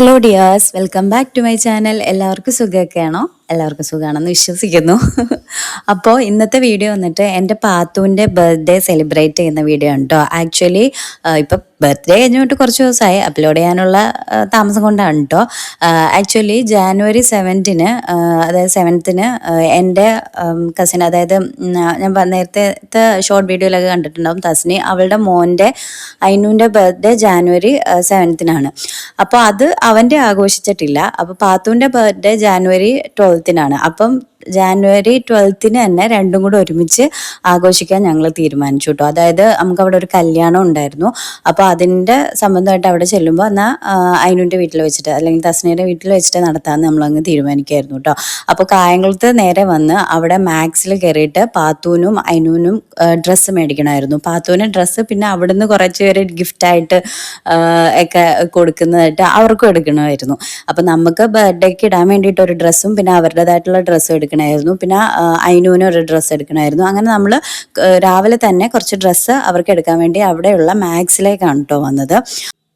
Hello dears welcome back to my channel എല്ലാവർക്കും സുഖമൊക്കെയാണോ? എല്ലാവർക്കും സുഖമാണെന്ന് വിശ്വസിക്കുന്നു. അപ്പോൾ ഇന്നത്തെ വീഡിയോ വന്നിട്ട് എന്റെ പാത്തുവിന്റെ ബർത്ത്ഡേ സെലിബ്രേറ്റ് ചെയ്യുന്ന വീഡിയോ ആണ് കേട്ടോ ആക്ച്വലി ഇപ്പം ബർത്ത്ഡേ കഴിഞ്ഞിട്ട് കുറച്ച് ദിവസമായി അപ്ലോഡ് ചെയ്യാനുള്ള താമസം കൊണ്ടാണ് കേട്ടോ ആക്ച്വലി ജാനുവരി സെവന്റിന് അതായത് സെവൻത്തിന് എന്റെ കസിൻ അതായത് ഞാൻ നേരത്തെ ഷോർട്ട് വീഡിയോയിലൊക്കെ കണ്ടിട്ടുണ്ടാവും. തസ്നി അവളുടെ മോന്റെ അയിനുവിന്റെ ബർത്ത്ഡേ ജാനുവരി സെവൻത്തിനാണ് അപ്പോൾ അത് അവന്റെ ആഘോഷിച്ചിട്ടില്ല. അപ്പോൾ പാത്തുവിന്റെ ബർത്ത്ഡേ ജാനുവരി ട്വൽത്തിനാണ് അപ്പം ജാനുവരി ട്വൽത്തിന് തന്നെ രണ്ടും കൂടെ ഒരുമിച്ച് ആഘോഷിക്കാൻ ഞങ്ങൾ തീരുമാനിച്ചു കേട്ടോ അതായത് നമുക്ക് അവിടെ ഒരു കല്യാണം ഉണ്ടായിരുന്നു. അപ്പോൾ അതിന്റെ സംബന്ധമായിട്ട് അവിടെ ചെല്ലുമ്പോൾ എന്നാൽ അയിനുവിന്റെ വീട്ടിൽ വെച്ചിട്ട് അല്ലെങ്കിൽ തസ്നയുടെ വീട്ടിൽ വെച്ചിട്ട് നടത്താമെന്ന് നമ്മളങ്ങ് തീരുമാനിക്കായിരുന്നു കേട്ടോ അപ്പോൾ കായംകുളത്ത് നേരെ വന്ന് അവിടെ മാക്സിൽ കയറിയിട്ട് പാത്തൂനും അയിനുവിനും ഡ്രസ്സ് മേടിക്കണമായിരുന്നു പാത്തൂന് ഡ്രസ്സ് പിന്നെ അവിടുന്ന് കുറച്ച് പേര് ഗിഫ്റ്റായിട്ട് ഒക്കെ കൊടുക്കുന്നതായിട്ട് അവർക്കും എടുക്കണമായിരുന്നു. അപ്പോൾ നമുക്ക് ബർത്ത്ഡേക്ക് ഇടാൻ വേണ്ടിയിട്ട് ഒരു ഡ്രസ്സും പിന്നെ അവരുടേതായിട്ടുള്ള ഡ്രസ്സും എടുക്കണമായിരുന്നു പിന്നെ ആ, അയിനുവിനും ഒരു ഡ്രസ്സ് എടുക്കണമായിരുന്നു അങ്ങനെ നമ്മൾ രാവിലെ തന്നെ കുറച്ച് ഡ്രസ്സ് അവർക്ക് എടുക്കാൻ വേണ്ടി അവിടെയുള്ള മാക്സിലേക്കാണ് കേട്ടോ വന്നത്.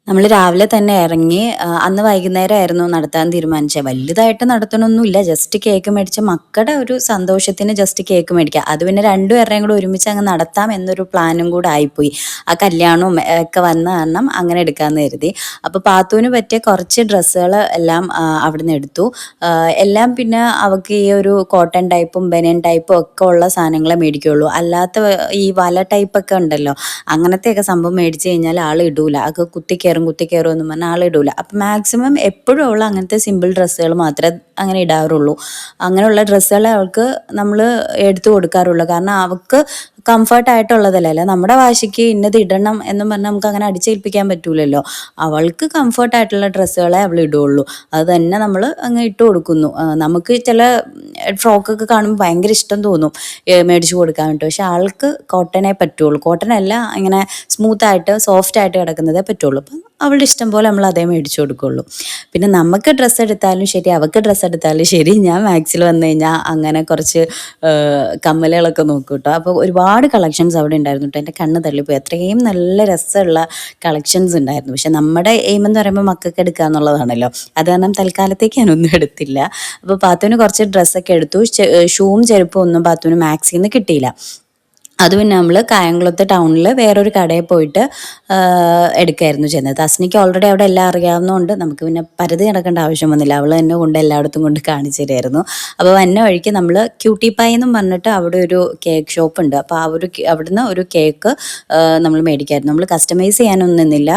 നമ്മൾ രാവിലെ തന്നെ ഇറങ്ങി അന്ന് വൈകുന്നേരമായിരുന്നു നടത്താൻ തീരുമാനിച്ചത്. വലുതായിട്ട് നടത്തണമൊന്നുമില്ല ജസ്റ്റ് കേക്ക് മേടിച്ച മക്കളുടെ ഒരു സന്തോഷത്തിന് ജസ്റ്റ് കേക്ക് മേടിക്കുക. അത് പിന്നെ രണ്ടുപേരുടെയും കൂടെ ഒരുമിച്ച് അങ്ങ് നടത്താം എന്നൊരു പ്ലാനും കൂടെ ആയിപ്പോയി. ആ കല്യാണവും ഒക്കെ വന്ന കാരണം അങ്ങനെ എടുക്കാമെന്ന് കരുതി. അപ്പോൾ പാത്തുവിന് പറ്റിയ കുറച്ച് ഡ്രസ്സുകൾ എല്ലാം അവിടുന്ന് എടുത്തു. എല്ലാം പിന്നെ അവൾക്ക് ഈ ഒരു കോട്ടൺ ടൈപ്പും ബനിയൻ ടൈപ്പും ഒക്കെ ഉള്ള സാധനങ്ങളെ മേടിക്കുകയുള്ളൂ അല്ലാത്ത ഈ വല ടൈപ്പൊക്കെ ഉണ്ടല്ലോ. അങ്ങനത്തെയൊക്കെ സംഭവം മേടിച്ച് കഴിഞ്ഞാൽ ആൾ ഇടൂല. അത് കുത്തിക്കയറും. കുത്തിക്കയറും ഒന്നും പറഞ്ഞാൽ ആളിടൂല അപ്പം മാക്സിമം എപ്പോഴും അവൾ അങ്ങനത്തെ സിമ്പിൾ ഡ്രസ്സുകൾ മാത്രമേ അങ്ങനെ ഇടാറുള്ളൂ. അങ്ങനെയുള്ള ഡ്രസ്സുകളെ അവൾക്ക് നമ്മൾ എടുത്തു കൊടുക്കാറുള്ളൂ. കാരണം അവൾക്ക് കംഫർട്ട് ആയിട്ടുള്ളതല്ലേ? നമ്മുടെ വാശിക്ക് ഇന്നത് ഇടണം എന്ന് പറഞ്ഞാൽ നമുക്ക് അങ്ങനെ അടിച്ചേൽപ്പിക്കാൻ പറ്റൂലല്ലോ. അവൾക്ക് കംഫർട്ട് ആയിട്ടുള്ള ഡ്രസ്സുകളെ അവൾ ഇടുള്ളൂ അത് തന്നെ നമ്മൾ അങ്ങ് ഇട്ട് കൊടുക്കുന്നു. നമുക്ക് ചില ഫ്രോക്കൊക്കെ കാണുമ്പോൾ ഭയങ്കര ഇഷ്ടം തോന്നും മേടിച്ചു കൊടുക്കാൻ വേണ്ടി. പക്ഷെ ആൾക്ക് കോട്ടനെ പറ്റുള്ളൂ. കോട്ടൺ അല്ല ഇങ്ങനെ സ്മൂത്ത് ആയിട്ട് സോഫ്റ്റ് ആയിട്ട് കിടക്കുന്നതേ പറ്റുള്ളൂ. അപ്പം അവളുടെ ഇഷ്ടം പോലെ നമ്മൾ അതേ മേടിച്ചു കൊടുക്കുള്ളൂ പിന്നെ നമുക്ക് ഡ്രസ്സ് എടുത്താലും ശരി അവൾക്ക് ഡ്രസ്സ് എടുത്താലും ശരി. ഞാൻ മാക്സിൽ വന്നു കഴിഞ്ഞാൽ അങ്ങനെ കുറച്ച് കമ്മലുകളൊക്കെ നോക്കും കേട്ടോ അപ്പോൾ ഒരുപാട് കളക്ഷൻസ് അവിടെ ഉണ്ടായിരുന്നു കേട്ടോ എന്റെ കണ്ണ് തള്ളിപ്പോയി. അത്രയും നല്ല രസമുള്ള കളക്ഷൻസ് ഉണ്ടായിരുന്നു. പക്ഷെ നമ്മുടെ എയിം എന്ന് പറയുമ്പോൾ മക്കൾക്ക് എടുക്കുക എന്നുള്ളതാണല്ലോ. അത് കാരണം തൽക്കാലത്തേക്ക് ഞാനൊന്നും എടുത്തില്ല. അപ്പോൾ പാത്തുവിന് കുറച്ച് ഡ്രസ്സൊക്കെ എടുത്തു. ഷൂവും ചെരുപ്പും ഒന്നും പാത്തുവിന് മാക്സിൽ നിന്ന് കിട്ടിയില്ല. അത് പിന്നെ നമ്മൾ കായംകുളത്ത് ടൗണിൽ വേറൊരു കടയിൽ പോയിട്ട് എടുക്കായിരുന്നു ചെയ്യുന്നത് തസ്നിക്ക് ഓൾറെഡി അവിടെ എല്ലാം അറിയാവുന്നതുകൊണ്ട് നമുക്ക് പിന്നെ പരതി നടക്കേണ്ട ആവശ്യം വന്നില്ല. അവൾ എന്നെ കൊണ്ട് എല്ലായിടത്തും കൊണ്ട് കാണിച്ചു തരുമായിരുന്നു അപ്പോൾ വന്ന വഴിക്ക് നമ്മൾ ക്യൂട്ടി പൈ എന്നും പറഞ്ഞിട്ട് അവിടെ ഒരു കേക്ക് ഷോപ്പ് ഉണ്ട്. അപ്പോൾ ആ ഒരു അവിടുന്ന് ഒരു കേക്ക് നമ്മൾ മേടിക്കായിരുന്നു. നമ്മൾ കസ്റ്റമൈസ് ചെയ്യാനൊന്നും നിന്നില്ല.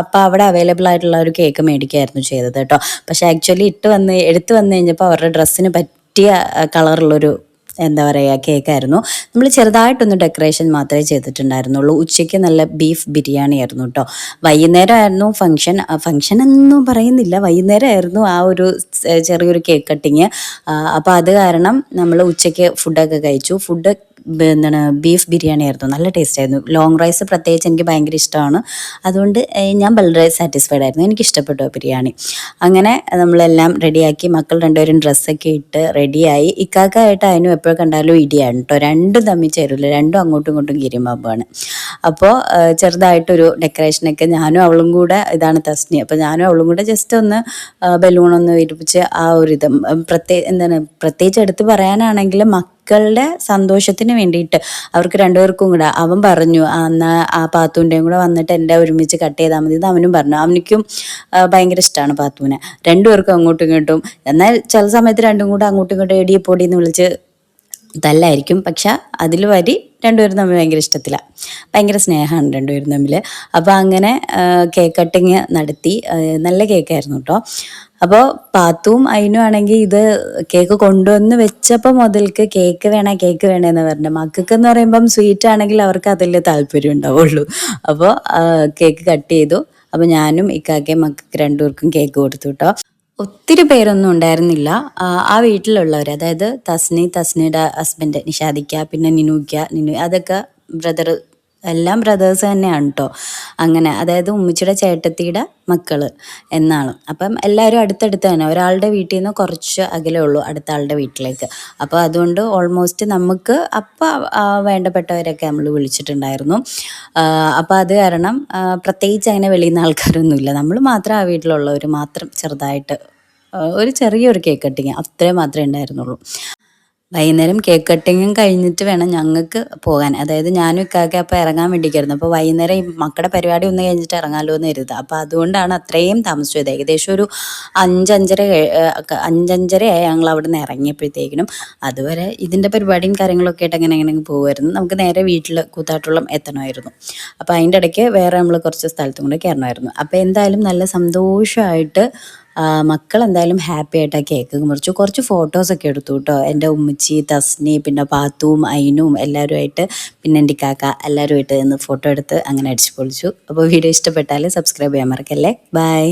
അപ്പോൾ അവിടെ അവൈലബിൾ ആയിട്ടുള്ള ഒരു കേക്ക് മേടിക്കായിരുന്നു ചെയ്തത് കേട്ടോ. പക്ഷേ ആക്ച്വലി ഇട്ട് വന്ന് എടുത്തു വന്നു കഴിഞ്ഞപ്പോൾ അവരുടെ ഡ്രസ്സിന് പറ്റിയ കളറുള്ളൊരു എന്താ പറയുക കേക്കായിരുന്നു. നമ്മൾ ചെറുതായിട്ടൊന്ന് ഡെക്കറേഷൻ മാത്രമേ ചെയ്തിട്ടുണ്ടായിരുന്നുള്ളൂ. ഉച്ചയ്ക്ക് നല്ല ബീഫ് ബിരിയാണി ആയിരുന്നു കേട്ടോ വൈകുന്നേരമായിരുന്നു ഫംഗ്ഷൻ ഫംഗ്ഷൻ എന്നും പറയുന്നില്ല. വൈകുന്നേരമായിരുന്നു ആ ഒരു ചെറിയൊരു കേക്ക് കട്ടിങ് അപ്പോൾ അത് കാരണം നമ്മൾ ഉച്ചയ്ക്ക് ഫുഡൊക്കെ കഴിച്ചു. ഫുഡ് എന്താണ് ബീഫ് ബിരിയാണി ആയിരുന്നു. നല്ല ടേസ്റ്റ് ആയിരുന്നു. ലോങ് റൈസ് പ്രത്യേകിച്ച് എനിക്ക് ഭയങ്കര ഇഷ്ടമാണ്. അതുകൊണ്ട് ഞാൻ വളരെ സാറ്റിസ്ഫൈഡ് ആയിരുന്നു. എനിക്ക് ഇഷ്ടപ്പെട്ടു ബിരിയാണി. അങ്ങനെ നമ്മളെല്ലാം റെഡിയാക്കി മക്കൾ രണ്ടുപേരും ഡ്രസ്സൊക്കെ ഇട്ട് റെഡിയായി ഇക്കാക്കായിട്ട് അതിനും എപ്പോഴും കണ്ടാലും ഇടിയാണ് കേട്ടോ രണ്ടും തമ്മിൽ ചേരില്ല രണ്ടും അങ്ങോട്ടും ഇങ്ങോട്ടും ഗിരിമാപ്പാണ്. അപ്പോൾ ചെറുതായിട്ടൊരു ഡെക്കറേഷനൊക്കെ ഞാനും അവളും കൂടെ ഇതാണ് തസ്നി. അപ്പോൾ ഞാനും അവളും കൂടെ ജസ്റ്റ് ഒന്ന് ബലൂണൊന്ന് വിരിപ്പിച്ച് ആ ഒരു ഇത് പ്രത്യേക എന്താണ് പ്രത്യേകിച്ച് എടുത്ത് പറയാനാണെങ്കിൽ മക്കളുടെ സന്തോഷത്തിന് വേണ്ടിയിട്ട് അവർക്ക് രണ്ടുപേർക്കും കൂടെ അവൻ പറഞ്ഞു "ആ, എന്നാ ആ പാത്തുവിന്റെയും കൂടെ വന്നിട്ട് എന്റെ ഒരുമിച്ച് കട്ട് ചെയ്താൽ മതി എന്ന് അവനും പറഞ്ഞു. അവനിക്കും ഭയങ്കര ഇഷ്ടമാണ് പാത്തുവിനെ. രണ്ടുപേർക്കും അങ്ങോട്ടും ഇങ്ങോട്ടും എന്നാൽ ചില സമയത്ത് രണ്ടും കൂടെ അങ്ങോട്ടും ഇങ്ങോട്ടും എടിയെ എന്ന് വിളിച്ച് തല്ലായിരിക്കും പക്ഷെ അതിൽ വരി രണ്ടുപേരും തമ്മിൽ ഭയങ്കര ഇഷ്ടത്തില്ല ഭയങ്കര സ്നേഹമാണ് രണ്ടുപേരും തമ്മിൽ. അപ്പോൾ അങ്ങനെ കേക്ക് കട്ടിങ് നടത്തി. നല്ല കേക്കായിരുന്നു കേട്ടോ. അപ്പോൾ പാത്തുവും അതിനും ആണെങ്കിൽ ഇത് കേക്ക് കൊണ്ടുവന്ന് വെച്ചപ്പോൾ മുതൽക്ക് കേക്ക് വേണേ കേക്ക് വേണേ എന്ന് പറഞ്ഞു. മക്കൾക്ക് എന്ന് പറയുമ്പം സ്വീറ്റ് ആണെങ്കിൽ അവർക്ക് അതിൽ താല്പര്യം ഉണ്ടാവുള്ളൂ. അപ്പോൾ കേക്ക് കട്ട് ചെയ്തു. അപ്പോൾ ഞാനും ഇക്കാക്കയും മക്കൾക്ക് രണ്ടുപേർക്കും കേക്ക് കൊടുത്തു കേട്ടോ. ഒത്തിരി പേരൊന്നും ഉണ്ടായിരുന്നില്ല. ആ, വീട്ടിലുള്ളവർ അതായത് തസ്നി തസ്നിയുടെ ഹസ്ബൻഡ് നിഷാദിക്ക പിന്നെ നിനൂക്ക നിനു അതൊക്കെ ബ്രദർ എല്ലാം ബ്രദേഴ്സ് തന്നെയാണ് കേട്ടോ അങ്ങനെ അതായത് ഉമ്മച്ചിയുടെ ചേട്ടത്തിയുടെ മക്കൾ എന്നാണ്. അപ്പം എല്ലാവരും അടുത്തടുത്ത് തന്നെ ഒരാളുടെ വീട്ടിൽ നിന്ന് കുറച്ച് അകലേ ഉള്ളൂ അടുത്ത ആളുടെ വീട്ടിലേക്ക്. അപ്പോൾ അതുകൊണ്ട് ഓൾമോസ്റ്റ് നമുക്ക് അപ്പം വേണ്ടപ്പെട്ടവരൊക്കെ നമ്മൾ വിളിച്ചിട്ടുണ്ടായിരുന്നു. അപ്പോൾ അത് കാരണം പ്രത്യേകിച്ച് അങ്ങനെ വെളിയിൽ നിന്ന് ആൾക്കാരൊന്നുമില്ല. നമ്മൾ മാത്രം ആ വീട്ടിലുള്ളവർ മാത്രം ചെറുതായിട്ട് ഒരു ചെറിയൊരു കേക്ക് കട്ടിങ് അത്രേ മാത്രമേ ഉണ്ടായിരുന്നുള്ളൂ. വൈകുന്നേരം കേക്ക് കട്ടിങ്ങും കഴിഞ്ഞിട്ട് വേണം ഞങ്ങൾക്ക് പോകാൻ. അതായത് ഞാനും ഇക്കാക്കെ അപ്പോൾ ഇറങ്ങാൻ വേണ്ടിയിരിക്കുന്നു അപ്പോൾ വൈകുന്നേരം ഈ മക്കളുടെ പരിപാടി ഒന്ന് കഴിഞ്ഞിട്ട് ഇറങ്ങാമല്ലോ എന്ന് കരുതുക. അപ്പോൾ അതുകൊണ്ടാണ് അത്രയും താമസിച്ചത്. ഏകദേശം ഒരു അഞ്ചഞ്ചര അഞ്ചഞ്ചരയായി ഞങ്ങൾ അവിടെ നിന്ന് ഇറങ്ങിയപ്പോഴത്തേക്കിനും. അതുവരെ ഇതിന്റെ പരിപാടിയും കാര്യങ്ങളൊക്കെ ആയിട്ട് അങ്ങനെ അങ്ങനെ പോകുമായിരുന്നു. നമുക്ക് നേരെ വീട്ടിൽ കൂത്താട്ടുള്ളം എത്തണമായിരുന്നു. അപ്പോൾ അതിന്റെ ഇടയ്ക്ക് വേറെ നമ്മൾ കുറച്ച് സ്ഥലത്തും കൂടെ കയറണമായിരുന്നു. അപ്പോൾ എന്തായാലും നല്ല സന്തോഷമായിട്ട് മക്കൾ എന്തായാലും ഹാപ്പി ആയിട്ട് ആ കേക്ക് മുറിച്ചു. കുറച്ച് ഫോട്ടോസൊക്കെ എടുത്തു കേട്ടോ എന്റെ ഉമ്മച്ചി തസ്നി പിന്നെ പാത്തുവും അയിനും എല്ലാവരുമായിട്ട് പിന്നെ എന്റെ കാക്ക എല്ലാവരുമായിട്ട് നിന്ന് ഫോട്ടോ എടുത്ത് അങ്ങനെ അടിച്ചു പൊളിച്ചു അപ്പോൾ വീഡിയോ ഇഷ്ടപ്പെട്ടാൽ സബ്സ്ക്രൈബ് ചെയ്യാൻ മറക്കല്ലേ? ബൈ